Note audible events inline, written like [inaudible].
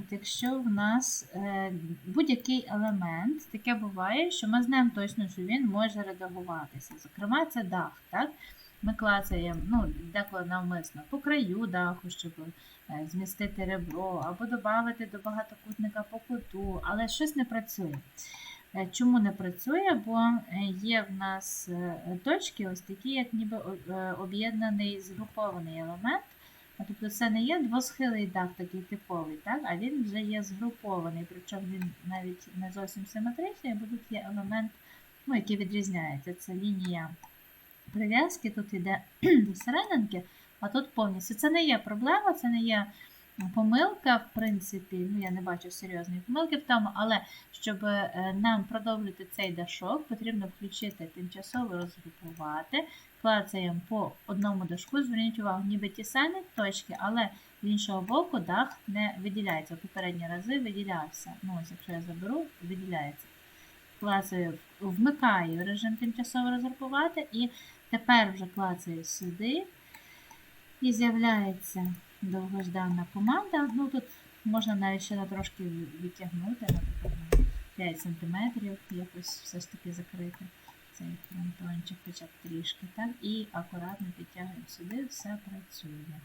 От якщо в нас е, будь-який елемент, таке буває, що ми знаємо точно, що він може редагуватися. Зокрема, це дах. Так? Ми клацаємо, ну, деколи навмисно, по краю даху, щоб е, змістити ребро, або додати до багатокутника по куту, але щось не працює. Е, Чому не працює? Бо є в нас точки, ось такі, як ніби об'єднаний згрупований елемент. Тобто це не є двосхилий дах такий типовий, так? а він вже є згрупований, причому він навіть не зовсім симетричний, бо тут є елемент, ну, який відрізняється. Це лінія прив'язки, тут йде [clears throat] до серединки, а тут повністю. Це не є проблема, це не є помилка, в принципі, ну я не бачу серйозної помилки в тому, але щоб е, нам продовжити цей дашок, потрібно включити тимчасово розгрупувати. Клацаємо по одному дашку, зверніть увагу, ніби ті самі точки, але з іншого боку дах не виділяється. В попередні рази виділявся. Ну, ось якщо я заберу, виділяється. Клацаю, вмикаю режим тимчасово розгрупувати, і тепер вже клацаю сюди. І з'являється довгождана команда. Ну, тут можна навіть ще на трошки відтягнути, наприклад, на 5 см, якось все ж таки закрити цей фронтончик, хоча б трішки. Так? І акуратно підтягуємо сюди, все працює.